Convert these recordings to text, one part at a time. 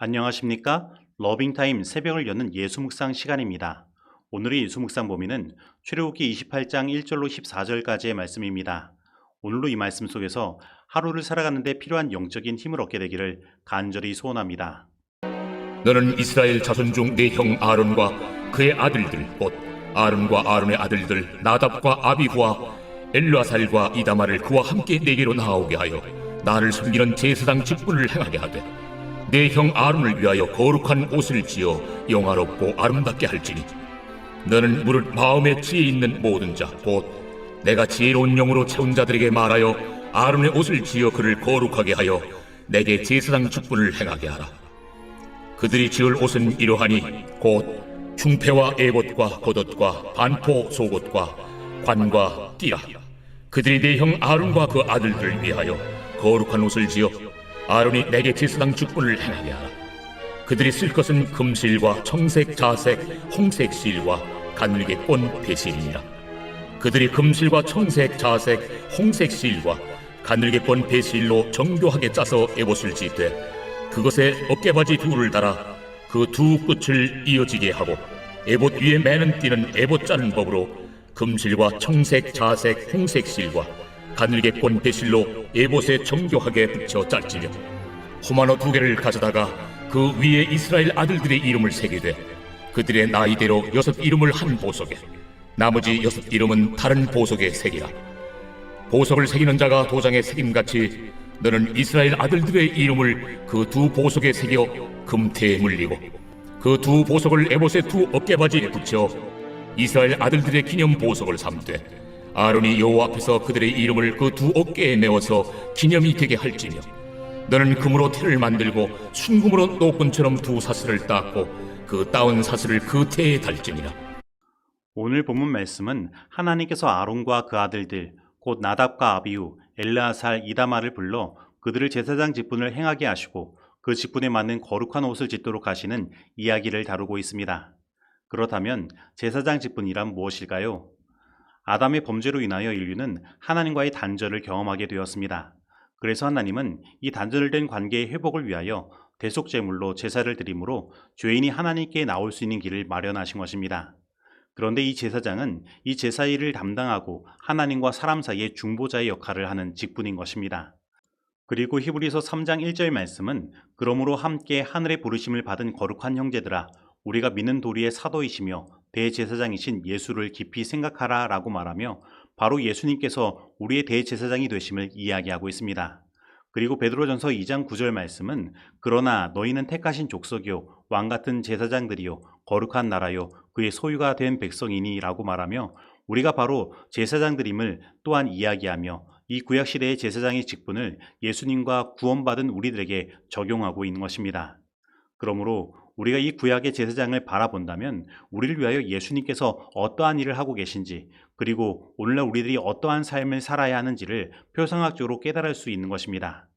안녕하십니까? 러빙타임 새벽을 여는 예수묵상 시간입니다. 오늘의 예수묵상 범위는 출애굽기 28장 1절로 14절까지의 말씀입니다. 오늘도 이 말씀 속에서 하루를 살아가는데 필요한 영적인 힘을 얻게 되기를 간절히 소원합니다. 너는 이스라엘 자손 중네형 아론과 그의 아들들 곧 아론과 아론의 아들들 나답과 아비후와 엘르아살과 이다마를 그와 함께 내게로 나오게 하여 나를 섬기는 제사장 직분을 행하게 하되 내 형 아론을 위하여 거룩한 옷을 지어 영화롭고 아름답게 할지니. 너는 무릇 마음에 지혜 있는 모든 자 곧 내가 지혜로운 영으로 채운 자들에게 말하여 아론의 옷을 지어 그를 거룩하게 하여 내게 제사장 직분을 행하게 하라. 그들이 지을 옷은 이러하니 곧 흉패와 에봇과 겉옷과 반포 속옷과 관과 띠라. 그들이 내 형 아론과 그 아들들을 위하여 거룩한 옷을 지어 아론이 내게 제사장 직분을 행하게 하라 그들이 쓸 것은 금실과 청색 자색 홍색 실과 가늘게 꼰 배실이니라. 그들이 금실과 청색 자색 홍색 실과 가늘게 꼰 배실로 정교하게 짜서 에봇을 짓되 그것에 어깨바지 둘을 달아 그 두 끝을 이어지게 하고 에봇 위에 매는 띠는 에봇 짜는 법으로 금실과 청색, 자색, 홍색 실과 가늘게 꼰 배실로 에봇에 정교하게 붙여 짤지며 호마노 두 개를 가져다가 그 위에 이스라엘 아들들의 이름을 새기되 그들의 나이대로 여섯 이름을 한 보석에 나머지 여섯 이름은 다른 보석에 새기라. 보석을 새기는 자가 도장에 새김같이 너는 이스라엘 아들들의 이름을 그 두 보석에 새겨 금태에 물리고 그 두 보석을 에봇의 두 어깨바지에 붙여 이스라엘 아들들의 기념 보석을 삼되 아론이 여호와 앞에서 그들의 이름을 그 두 어깨에 메워서 기념이 되게 할지며 너는 금으로 태를 만들고 순금으로 노끈처럼 두 사슬을 닦고 그 따온 사슬을 그 태에 달지니라 오늘 본문 말씀은 하나님께서 아론과 그 아들들 곧 나답과 아비우, 엘르아살, 이다마를 불러 그들을 제사장 직분을 행하게 하시고 그 직분에 맞는 거룩한 옷을 짓도록 하시는 이야기를 다루고 있습니다. 그렇다면 제사장 직분이란 무엇일까요? 아담의 범죄로 인하여 인류는 하나님과의 단절을 경험하게 되었습니다. 그래서 하나님은 이 단절된 관계의 회복을 위하여 대속 제물로 제사를 드림으로 죄인이 하나님께 나올 수 있는 길을 마련하신 것입니다. 그런데 이 제사장은 이 제사 일을 담당하고 하나님과 사람 사이의 중보자의 역할을 하는 직분인 것입니다. 그리고 히브리서 3장 1절 말씀은 그러므로 함께 하늘의 부르심을 받은 거룩한 형제들아 우리가 믿는 도리의 사도이시며 대제사장이신 예수를 깊이 생각하라 라고 말하며 바로 예수님께서 우리의 대제사장이 되심을 이야기하고 있습니다. 그리고 베드로전서 2장 9절 말씀은 그러나 너희는 택하신 족속이요 왕 같은 제사장들이요 거룩한 나라요 그의 소유가 된 백성이니라고 말하며 우리가 바로 제사장들임을 또한 이야기하며 이 구약 시대의 제사장의 직분을 예수님과 구원받은 우리들에게 적용하고 있는 것입니다. 그러므로 우리가 이 구약의 제사장을 바라본다면 우리를 위하여 예수님께서 어떠한 일을 하고 계신지 그리고 오늘날 우리들이 어떠한 삶을 살아야 하는지를 표상학적으로 깨달을 수 있는 것입니다.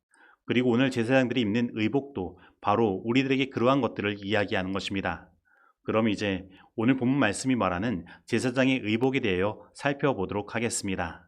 그리고 오늘 제사장들이 입는 의복도 바로 우리들에게 그러한 것들을 이야기하는 것입니다. 그럼 이제 오늘 본문 말씀이 말하는 제사장의 의복에 대하여 살펴보도록 하겠습니다.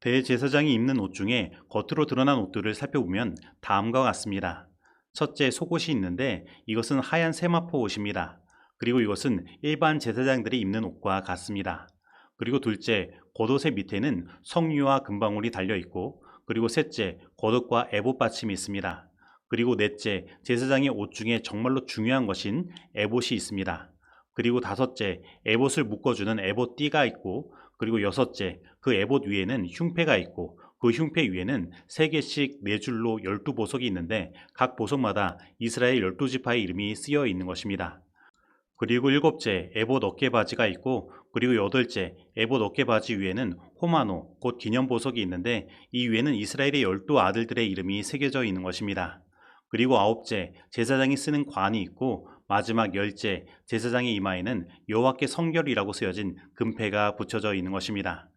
대제사장이 입는 옷 중에 겉으로 드러난 옷들을 살펴보면 다음과 같습니다. 첫째 속옷이 있는데 이것은 하얀 세마포 옷입니다. 그리고 이것은 일반 제사장들이 입는 옷과 같습니다. 그리고 둘째 겉옷의 밑에는 성유와 금방울이 달려 있고 그리고 셋째 겉옷과 에봇 받침이 있습니다. 그리고 넷째 제사장의 옷 중에 정말로 중요한 것인 에봇이 있습니다. 그리고 다섯째 에봇을 묶어주는 에봇 띠가 있고 그리고 여섯째 그 에봇 위에는 흉패가 있고 그 흉패 위에는 세 개씩 네 줄로 열두 보석이 있는데 각 보석마다 이스라엘 열두 지파의 이름이 쓰여 있는 것입니다. 그리고 일곱째 에봇 어깨 바지가 있고 그리고 여덟째 에봇 어깨 바지 위에는 호마노 곧 기념 보석이 있는데 이 위에는 이스라엘의 열두 아들들의 이름이 새겨져 있는 것입니다. 그리고 아홉째 제사장이 쓰는 관이 있고 마지막 열째 제사장의 이마에는 여호와께 성결이라고 쓰여진 금패가 붙여져 있는 것입니다.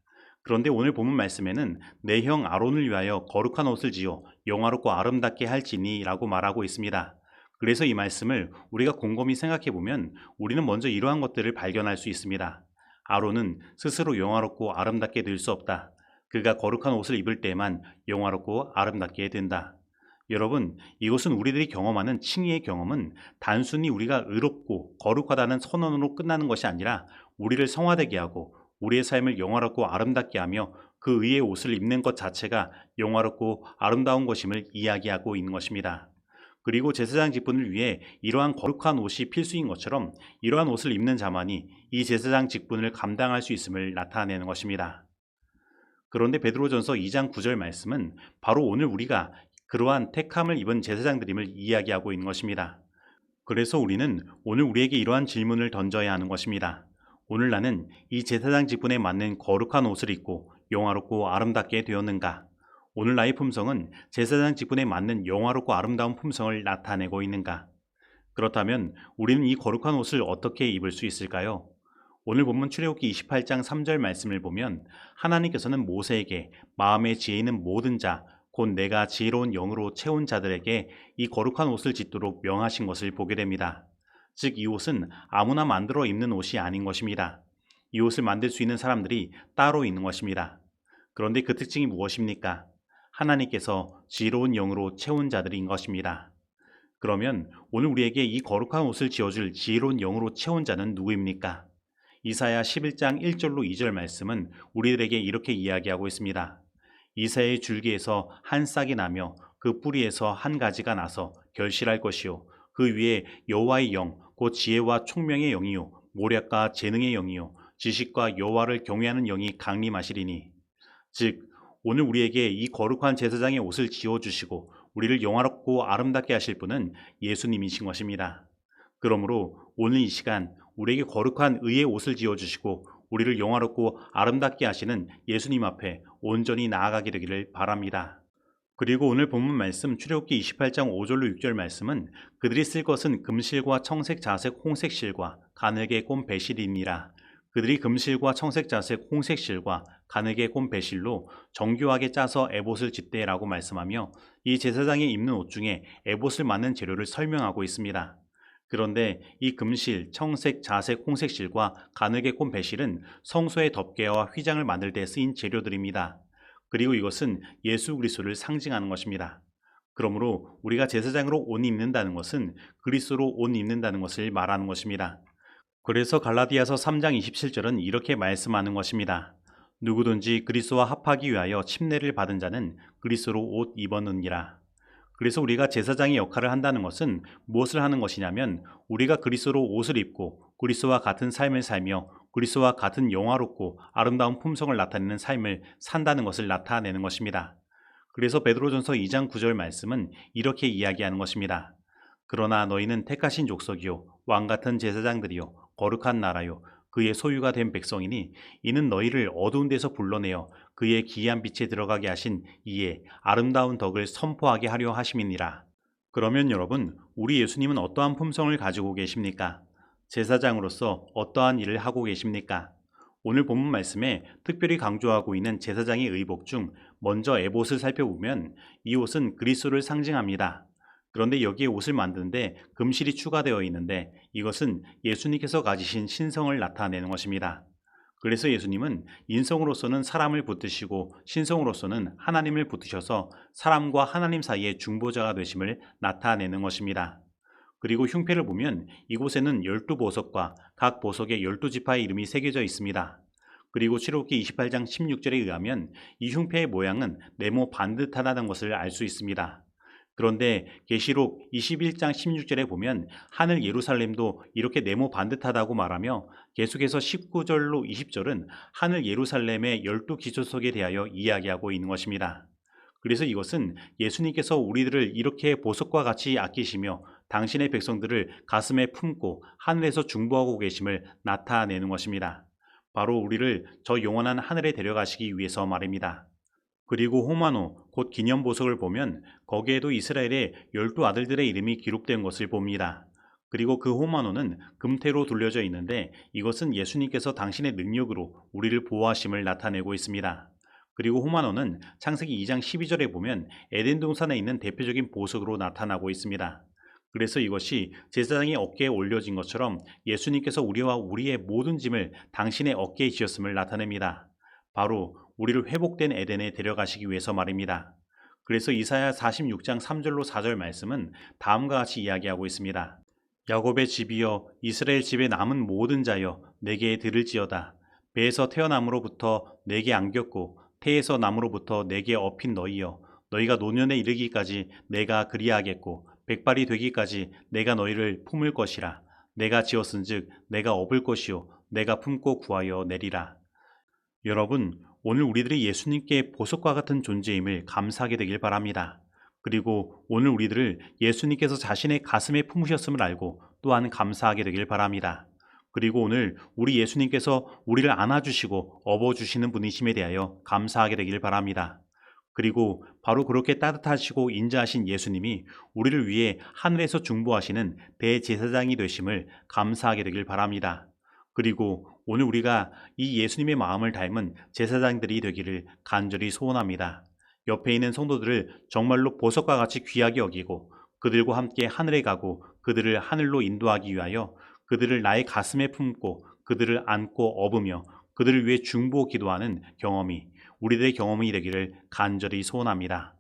그런데 오늘 본문 말씀에는 내 형 아론을 위하여 거룩한 옷을 지어 영화롭고 아름답게 할지니라고 말하고 있습니다. 그래서 이 말씀을 우리가 곰곰이 생각해 보면 우리는 먼저 이러한 것들을 발견할 수 있습니다. 아론은 스스로 영화롭고 아름답게 될 수 없다. 그가 거룩한 옷을 입을 때만 영화롭고 아름답게 된다. 여러분, 이것은 우리들이 경험하는 칭의의 경험은 단순히 우리가 의롭고 거룩하다는 선언으로 끝나는 것이 아니라 우리를 성화되게 하고 우리의 삶을 영화롭고 아름답게 하며 그 의의 옷을 입는 것 자체가 영화롭고 아름다운 것임을 이야기하고 있는 것입니다. 그리고 제사장 직분을 위해 이러한 거룩한 옷이 필수인 것처럼 이러한 옷을 입는 자만이 이 제사장 직분을 감당할 수 있음을 나타내는 것입니다. 그런데 베드로전서 2장 9절 말씀은 바로 오늘 우리가 그러한 택함을 입은 제사장들임을 이야기하고 있는 것입니다. 그래서 우리는 오늘 우리에게 이러한 질문을 던져야 하는 것입니다. 오늘 나는 이 제사장 직분에 맞는 거룩한 옷을 입고 영화롭고 아름답게 되었는가? 오늘 나의 품성은 제사장 직분에 맞는 영화롭고 아름다운 품성을 나타내고 있는가? 그렇다면 우리는 이 거룩한 옷을 어떻게 입을 수 있을까요? 오늘 본문 출애굽기 28장 3절 말씀을 보면 하나님께서는 모세에게 마음에 지혜 있는 모든 자, 곧 내가 지혜로운 영으로 채운 자들에게 이 거룩한 옷을 짓도록 명하신 것을 보게 됩니다. 즉, 이 옷은 아무나 만들어 입는 옷이 아닌 것입니다. 이 옷을 만들 수 있는 사람들이 따로 있는 것입니다. 그런데 그 특징이 무엇입니까? 하나님께서 지혜로운 영으로 채운 자들인 것입니다. 그러면 오늘 우리에게 이 거룩한 옷을 지어줄 지혜로운 영으로 채운 자는 누구입니까? 이사야 11장 1절로 2절 말씀은 우리들에게 이렇게 이야기하고 있습니다. 이사의 줄기에서 한 싹이 나며 그 뿌리에서 한 가지가 나서 결실할 것이요 그 위에 여호와의 영 곧 지혜와 총명의 영이요 모략과 재능의 영이요 지식과 여호와를 경외하는 영이 강림하시리니 즉 오늘 우리에게 이 거룩한 제사장의 옷을 지어 주시고 우리를 영화롭고 아름답게 하실 분은 예수님이신 것입니다. 그러므로 오늘 이 시간 우리에게 거룩한 의의 옷을 지어 주시고 우리를 영화롭고 아름답게 하시는 예수님 앞에 온전히 나아가게 되기를 바랍니다. 그리고 오늘 본문 말씀 출애굽기 28장 5절로 6절 말씀은 그들이 쓸 것은 금실과 청색, 자색, 홍색 실과 가늘게 꼰 배실이니라. 그들이 금실과 청색, 자색, 홍색 실과 가늘게 꼰 배실로 정교하게 짜서 에봇을 짓대라고 말씀하며 이 제사장이 입는 옷 중에 에봇을 만든 재료를 설명하고 있습니다. 그런데 이 금실, 청색, 자색, 홍색 실과 가늘게 꼰 배실은 성소의 덮개와 휘장을 만들 때 쓰인 재료들입니다. 그리고 이것은 예수 그리스도를 상징하는 것입니다. 그러므로 우리가 제사장으로 옷 입는다는 것은 그리스도로 옷 입는다는 것을 말하는 것입니다. 그래서 갈라디아서 3장 27절은 이렇게 말씀하는 것입니다. 누구든지 그리스도와 합하기 위하여 침례를 받은 자는 그리스도로 옷 입었느니라. 그래서 우리가 제사장의 역할을 한다는 것은 무엇을 하는 것이냐면 우리가 그리스도로 옷을 입고 그리스도와 같은 삶을 살며 그리스도와 같은 영화롭고 아름다운 품성을 나타내는 삶을 산다는 것을 나타내는 것입니다. 그래서 베드로전서 2장 9절 말씀은 이렇게 이야기하는 것입니다. 그러나 너희는 택하신 족속이요 왕 같은 제사장들이요 거룩한 나라요 그의 소유가 된 백성이니 이는 너희를 어두운 데서 불러내어 그의 기이한 빛에 들어가게 하신 이에 아름다운 덕을 선포하게 하려 하심이니라. 그러면 여러분, 우리 예수님은 어떠한 품성을 가지고 계십니까? 제사장으로서 어떠한 일을 하고 계십니까? 오늘 본문 말씀에 특별히 강조하고 있는 제사장의 의복 중 먼저 에봇을 살펴보면 이 옷은 그리스도를 상징합니다. 그런데 여기에 옷을 만드는데 금실이 추가되어 있는데 이것은 예수님께서 가지신 신성을 나타내는 것입니다. 그래서 예수님은 인성으로서는 사람을 붙드시고 신성으로서는 하나님을 붙드셔서 사람과 하나님 사이의 중보자가 되심을 나타내는 것입니다. 그리고 흉패를 보면 이곳에는 열두 보석과 각 보석에 열두 지파의 이름이 새겨져 있습니다. 그리고 출애굽기 28장 16절에 의하면 이 흉패의 모양은 네모 반듯하다는 것을 알 수 있습니다. 그런데 계시록 21장 16절에 보면 하늘 예루살렘도 이렇게 네모 반듯하다고 말하며 계속해서 19절로 20절은 하늘 예루살렘의 열두 기초석에 대하여 이야기하고 있는 것입니다. 그래서 이것은 예수님께서 우리들을 이렇게 보석과 같이 아끼시며 당신의 백성들을 가슴에 품고 하늘에서 중보하고 계심을 나타내는 것입니다. 바로 우리를 저 영원한 하늘에 데려가시기 위해서 말입니다. 그리고 호마노 곧 기념 보석을 보면 거기에도 이스라엘의 열두 아들들의 이름이 기록된 것을 봅니다. 그리고 그 호마노는 금태로 둘려져 있는데 이것은 예수님께서 당신의 능력으로 우리를 보호하심을 나타내고 있습니다. 그리고 호마노는 창세기 2장 12절에 보면 에덴 동산에 있는 대표적인 보석으로 나타나고 있습니다. 그래서 이것이 제사장의 어깨에 올려진 것처럼 예수님께서 우리와 우리의 모든 짐을 당신의 어깨에 지었음을 나타냅니다. 바로 우리를 회복된 에덴에 데려가시기 위해서 말입니다. 그래서 이사야 46장 3절로 4절 말씀은 다음과 같이 이야기하고 있습니다. 야곱의 집이여 이스라엘 집에 남은 모든 자여 내게 들을지어다. 배에서 태어남으로부터 내게 안겼고 태에서 남으로부터 내게 업힌 너희여 너희가 노년에 이르기까지 내가 그리하겠고 백발이 되기까지 내가 너희를 품을 것이라. 내가 지었은즉 내가 업을 것이요 내가 품고 구하여 내리라. 여러분, 오늘 우리들이 예수님께 보석과 같은 존재임을 감사하게 되길 바랍니다. 그리고 오늘 우리들을 예수님께서 자신의 가슴에 품으셨음을 알고 또한 감사하게 되길 바랍니다. 그리고 오늘 우리 예수님께서 우리를 안아주시고 업어주시는 분이심에 대하여 감사하게 되길 바랍니다. 그리고 바로 그렇게 따뜻하시고 인자하신 예수님이 우리를 위해 하늘에서 중보하시는 대제사장이 되심을 감사하게 되길 바랍니다. 그리고 오늘 우리가 이 예수님의 마음을 닮은 제사장들이 되기를 간절히 소원합니다. 옆에 있는 성도들을 정말로 보석과 같이 귀하게 여기고 그들과 함께 하늘에 가고 그들을 하늘로 인도하기 위하여 그들을 나의 가슴에 품고 그들을 안고 업으며 그들을 위해 중보 기도하는 경험이 우리들의 경험이 되기를 간절히 소원합니다.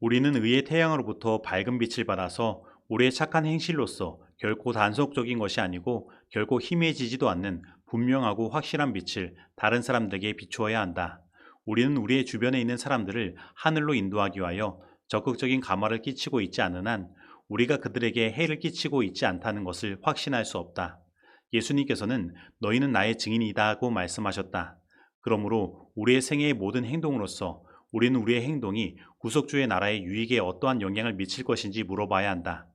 우리는 의의 태양으로부터 밝은 빛을 받아서 우리의 착한 행실로서 결코 단속적인 것이 아니고 결코 희미해지지도 않는 분명하고 확실한 빛을 다른 사람들에게 비추어야 한다. 우리는 우리의 주변에 있는 사람들을 하늘로 인도하기 위하여 적극적인 감화를 끼치고 있지 않은 한 우리가 그들에게 해를 끼치고 있지 않다는 것을 확신할 수 없다. 예수님께서는 너희는 나의 증인이다고 말씀하셨다. 그러므로 우리의 생애의 모든 행동으로서 우리는 우리의 행동이 구속주의 나라의 유익에 어떠한 영향을 미칠 것인지 물어봐야 한다.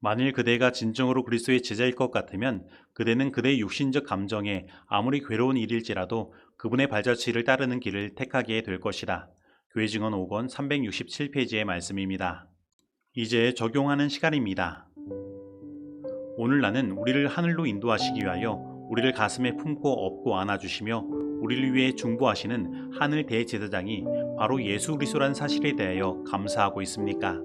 만일 그대가 진정으로 그리스도의 제자일 것 같으면 그대는 그대의 육신적 감정에 아무리 괴로운 일일지라도 그분의 발자취를 따르는 길을 택하게 될 것이다. 교회 증언 5권 367페이지의 말씀입니다. 이제 적용하는 시간입니다. 오늘 나는 우리를 하늘로 인도하시기 위하여 우리를 가슴에 품고 업고 안아주시며 우리를 위해 중보하시는 하늘 대제사장이 바로 예수 그리스도라는 사실에 대하여 감사하고 있습니까?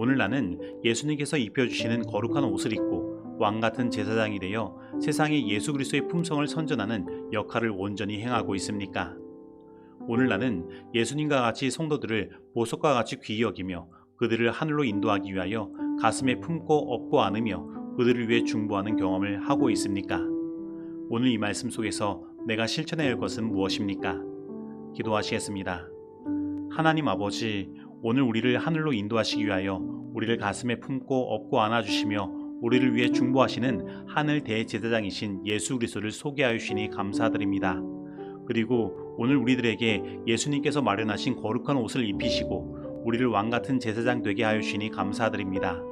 오늘 나는 예수님께서 입혀주시는 거룩한 옷을 입고 왕 같은 제사장이 되어 세상에 예수 그리스도의 품성을 선전하는 역할을 온전히 행하고 있습니까? 오늘 나는 예수님과 같이 성도들을 보석과 같이 귀히 여기며 그들을 하늘로 인도하기 위하여 가슴에 품고 업고 안으며 그들을 위해 중보하는 경험을 하고 있습니까? 오늘 이 말씀 속에서 내가 실천해야 할 것은 무엇입니까? 기도하시겠습니다. 하나님 아버지, 오늘 우리를 하늘로 인도하시기 위하여 우리를 가슴에 품고 업고 안아주시며 우리를 위해 중보하시는 하늘 대제사장이신 예수 그리스도를 소개하여 주시니 감사드립니다. 그리고 오늘 우리들에게 예수님께서 마련하신 거룩한 옷을 입히시고 우리를 왕 같은 제사장 되게 하여 주시니 감사드립니다.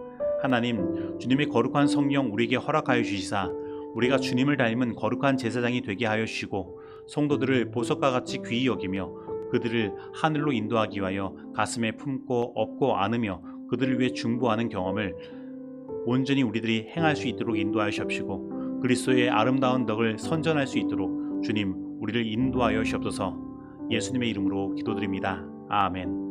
하나님, 주님의 거룩한 성령 우리에게 허락하여 주시사 우리가 주님을 닮은 거룩한 제사장이 되게 하여 주시고 성도들을 보석과 같이 귀히 여기며 그들을 하늘로 인도하기 위하여 가슴에 품고 업고 안으며 그들을 위해 중보하는 경험을 온전히 우리들이 행할 수 있도록 인도하여 주옵시고 그리스도의 아름다운 덕을 선전할 수 있도록 주님 우리를 인도하여 주옵소서 예수님의 이름으로 기도드립니다. 아멘.